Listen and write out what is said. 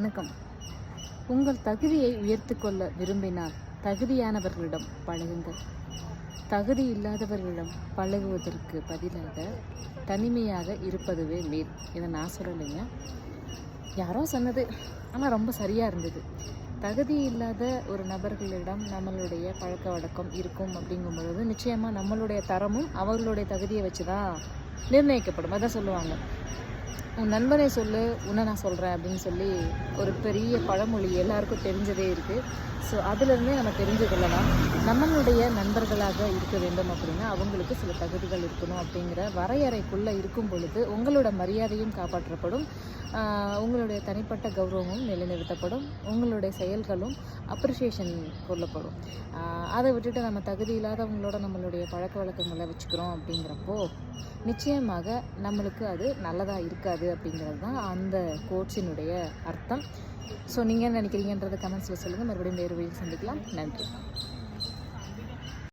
வணக்கம். உங்கள் தகுதியை உயர்த்துக்கொள்ள விரும்பினால் தகுதியானவர்களிடம் பழகுங்கள். தகுதி இல்லாதவர்களிடம் பழகுவதற்கு பதிலாக தனிமையாக இருப்பதுவே மேல். இதை நான் சொல்லலைங்க. யாரோ சொன்னது. ஆனால் ரொம்ப சரியாக இருந்தது. தகுதி இல்லாத ஒரு நபர்களிடம் நம்மளுடைய பழக்க வழக்கம் இருக்கும் அப்படிங்கும் பொழுது நிச்சயமாக நம்மளுடைய தரமும் அவர்களுடைய தகுதியை வச்சு தான் நிர்ணயிக்கப்படும். அதான் சொல்லுவாங்க. உன் நண்பனை சொல்லு உன்னை நான் சொல்கிறேன் அப்படின்னு சொல்லி ஒரு பெரிய பழமொழி எல்லாருக்கும் தெரிஞ்சதே இருக்குது ஸோ அதுலேருந்தே நம்ம தெரிஞ்சு கொள்ளலாம் நம்மளுடைய நண்பர்களாக இருக்க வேண்டும் அப்படின்னா அவங்களுக்கு சில தகுதிகள் இருக்கணும் அப்படிங்கிற வரையறைக்குள்ளே இருக்கும் பொழுது உங்களோட மரியாதையும் காப்பாற்றப்படும். உங்களுடைய தனிப்பட்ட கௌரவமும் நிலைநிறுத்தப்படும். உங்களுடைய செயல்களும் அப்ரிஷியேஷன் கொள்ளப்படும். அதை விட்டுட்டு நம்ம தகுதி இல்லாதவங்களோட நம்மளுடைய பழக்க வழக்கங்களை வச்சுக்கிறோம் அப்படிங்கிறப்போ நிச்சயமாக நம்மளுக்கு அது நல்லதாக இருக்காது அப்படிங்கிறது தான் அந்த கோட்ஸினுடைய அர்த்தம். ஸோ நீங்கள் என்ன நினைக்கிறீங்கன்றத கமெண்ட்ஸில் சொல்லுங்கள் மறுபடியும் வேறு வழியில் சந்திக்கலாம். நன்றி.